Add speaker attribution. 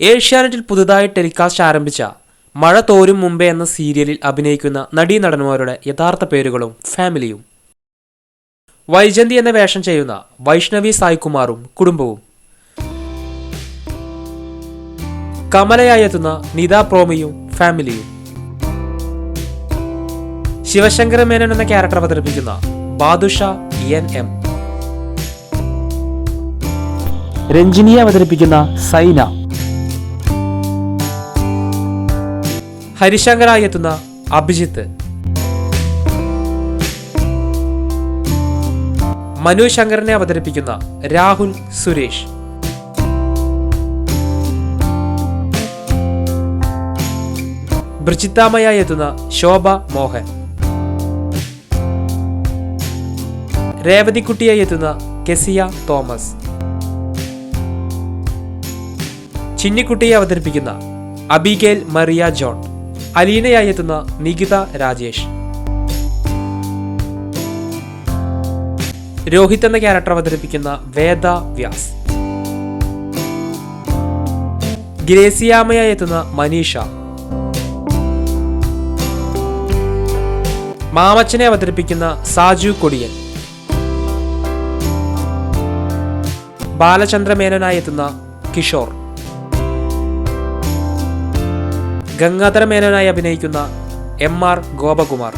Speaker 1: ഏഷ്യാനെറ്റിൽ പുതുതായി ടെലികാസ്റ്റ് ആരംഭിച്ച മഴ തോരും മുമ്പേ എന്ന സീരിയലിൽ അഭിനയിക്കുന്ന നടീനടന്മാരുടെ യഥാർത്ഥ പേരുകളും ഫാമിലിയും. വൈജന്തി എന്ന വേഷം ചെയ്യുന്ന വൈഷ്ണവി സായ്കുമാറും കുടുംബവും. കമലയായി എത്തുന്ന നിത പ്രോമിയും ഫാമിലിയും. ശിവശങ്കര മേനോൻ എന്ന ക്യാരക്ടർ അവതരിപ്പിക്കുന്ന ബാദുഷ എൻ എം. രഞ്ജിനിയെ അവതരിപ്പിക്കുന്ന സൈന. ഹരിശങ്കറായി എത്തുന്ന അഭിജിത്ത്. മനു ശങ്കറിനെ അവതരിപ്പിക്കുന്ന രാഹുൽ സുരേഷ്. ബ്രിജിത്താമയായി എത്തുന്ന ശോഭ മോഹൻ. രേവതിക്കുട്ടിയായി എത്തുന്ന കെസിയ തോമസ്. ചിന്നിക്കുട്ടിയെ അവതരിപ്പിക്കുന്ന അബിഗേൽ മറിയ ജോൺ. അലീനയായി എത്തുന്ന നികിത രാജേഷ്. രോഹിത് എന്ന ക്യാരക്ടർ അവതരിപ്പിക്കുന്ന വേദ വ്യാസ്. ഗ്രേസിയാമയായി എത്തുന്ന മനീഷ. മാമച്ചനെ അവതരിപ്പിക്കുന്ന സാജു കൊടിയൻ. ബാലചന്ദ്ര മേനോനായി എത്തുന്ന കിഷോർ. ഗംഗാധര മേനോനായി അഭിനയിക്കുന്ന എം ആർ ഗോപകുമാർ.